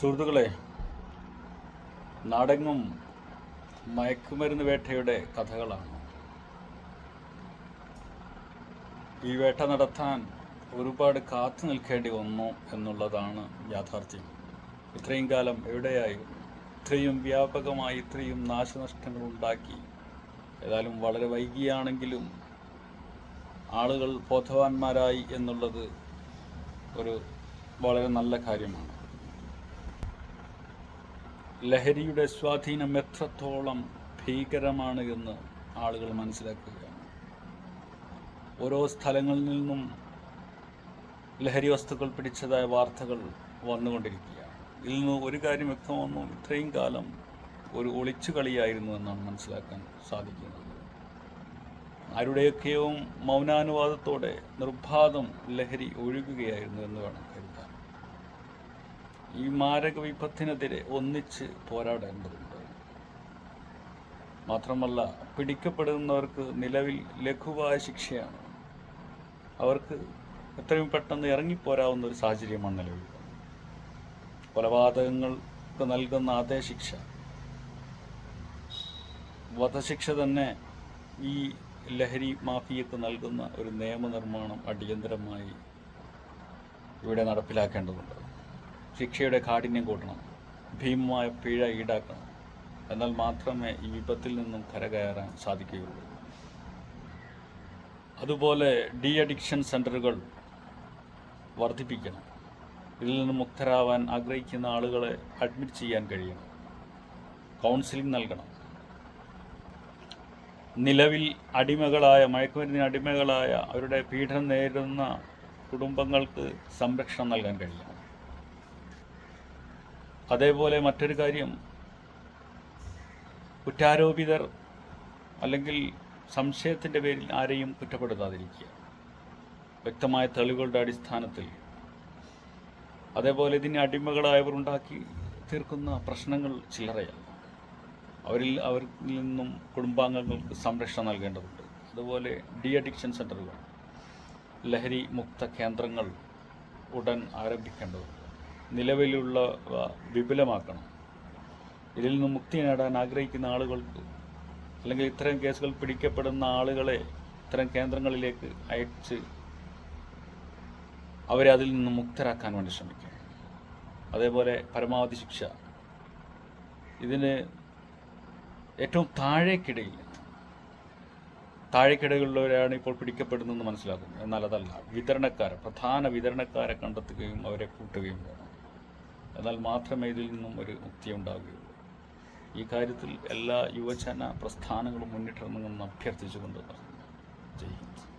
സുഹൃത്തുക്കളെ നാടെങ്ങും മയക്കുമരുന്ന് വേട്ടയുടെ കഥകളാണ്. ഈ വേട്ട നടത്താൻ ഒരുപാട് കാത്തു നിൽക്കേണ്ടി വന്നു എന്നുള്ളതാണ് യാഥാർത്ഥ്യം. ഇത്രയും കാലം എവിടെയായി? ഇത്രയും വ്യാപകമായി ഇത്രയും നാശനഷ്ടങ്ങൾ ഉണ്ടാക്കി. ഏതായാലും വളരെ വൈകിയാണെങ്കിലും ആളുകൾ ബോധവാന്മാരായി എന്നുള്ളത് ഒരു വളരെ നല്ല കാര്യമാണ്. ലഹരിയുടെ സ്വാധീനം എത്രത്തോളം ഭീകരമാണ് എന്ന് ആളുകൾ മനസ്സിലാക്കുകയാണ് ഓരോ സ്ഥലങ്ങളിൽ നിന്നും ലഹരി വസ്തുക്കൾ പിടിച്ചതായ വാർത്തകൾ വന്നുകൊണ്ടിരിക്കുകയാണ് ഇതിൽ നിന്ന് ഒരു കാര്യം വ്യക്തമാകുന്നു ഇത്രയും കാലം ഒരു ഒളിച്ചു കളിയായിരുന്നു എന്നാണ് മനസ്സിലാക്കാൻ സാധിക്കുന്നത്. ആരുടെയൊക്കെയോ മൗനാനുവാദത്തോടെ നിർബാധം ലഹരി ഒഴുകുകയായിരുന്നു എന്ന് വേണം ഈ മാരക വിപത്തിനെതിരെ ഒന്നിച്ച് പോരാടേണ്ടതുണ്ട് മാത്രമല്ല പിടിക്കപ്പെടുന്നവർക്ക് നിലവിൽ ലഘുവായ ശിക്ഷയാണ്. അവർക്ക് എത്രയും പെട്ടെന്ന് ഇറങ്ങിപ്പോരാവുന്ന ഒരു സാഹചര്യമാണ് നിലവിൽ കൊലപാതകങ്ങൾക്ക് നൽകുന്ന അതേ ശിക്ഷ വധശിക്ഷ തന്നെ ഈ ലഹരി മാഫിയക്ക് നൽകുന്ന ഒരു നിയമനിർമ്മാണം അടിയന്തരമായി ഇവിടെ നടപ്പിലാക്കേണ്ടതുണ്ട്. ശിക്ഷയുടെ കാഠിന്യം കൂട്ടണം ഭീമമായ പിഴ ഈടാക്കണം. എന്നാൽ മാത്രമേ ഈ വിപത്തിൽ നിന്നും കരകയറാൻ സാധിക്കുകയുള്ളൂ. അതുപോലെ ഡി അഡിക്ഷൻ സെന്ററുകൾ വർദ്ധിപ്പിക്കണം. ഇതിൽ നിന്ന് മുക്തരാവാൻ ആഗ്രഹിക്കുന്ന ആളുകളെ അഡ്മിറ്റ് ചെയ്യാൻ കഴിയണം. കൗൺസിലിംഗ് നൽകണം. നിലവിൽ അടിമകളായ മയക്കുമരുന്നിന് അടിമകളായ അവരുടെ പീഡനം നേരിടുന്ന കുടുംബങ്ങൾക്ക് സംരക്ഷണം നൽകാൻ കഴിയണം. അതേപോലെ മറ്റൊരു കാര്യം കുറ്റാരോപിതർ അല്ലെങ്കിൽ സംശയത്തിന്റെ പേരിൽ ആരെയും കുറ്റപ്പെടുത്താതിരിക്കുക. വ്യക്തമായ തെളിവുകളുടെ അടിസ്ഥാനത്തിൽ. അതേപോലെ ഇതിന് അടിമകളായവർ ഉണ്ടാക്കി തീർക്കുന്ന പ്രശ്നങ്ങൾ ചില്ലറയാണ്. അവരിൽ അവരിൽ നിന്നും കുടുംബാംഗങ്ങൾക്ക് സംരക്ഷണം നൽകേണ്ടതുണ്ട്. അതുപോലെ ഡി അഡിക്ഷൻ സെന്ററുകൾ ലഹരി മുക്ത കേന്ദ്രങ്ങൾ ഉടൻ ആരംഭിക്കേണ്ടതുണ്ട്. നിലവിലുള്ളവ വിപുലമാക്കണം. ഇതിൽ നിന്ന് മുക്തി നേടാൻ ആഗ്രഹിക്കുന്ന ആളുകൾക്ക് അല്ലെങ്കിൽ ഇത്തരം കേസുകൾ പിടിക്കപ്പെടുന്ന ആളുകളെ ഇത്തരം കേന്ദ്രങ്ങളിലേക്ക് അയച്ച് അവരെ അതിൽ നിന്ന് മുക്തരാക്കാൻ വേണ്ടി ശ്രമിക്കുക അതേപോലെ പരമാവധി ശിക്ഷ. ഇതിന് ഏറ്റവും താഴേക്കിടയിൽ താഴേക്കിടയിലുള്ളവരാണ് ഇപ്പോൾ പിടിക്കപ്പെടുന്നതെന്ന് മനസ്സിലാക്കുന്നു. എന്നാൽ അതല്ല വിതരണക്കാരെ പ്രധാന വിതരണക്കാരെ കണ്ടെത്തുകയും അവരെ കൂട്ടുകയും വേണം. എന്നാൽ മാത്രമേ ഇതിൽ നിന്നും ഒരു മുക്തി ഉണ്ടാവുകയുള്ളൂ ഈ കാര്യത്തിൽ എല്ലാ യുവജന പ്രസ്ഥാനങ്ങളും മുന്നിട്ടിറങ്ങുമെന്ന് അഭ്യർത്ഥിച്ചുകൊണ്ട്. ജയ് ഹിന്ദ്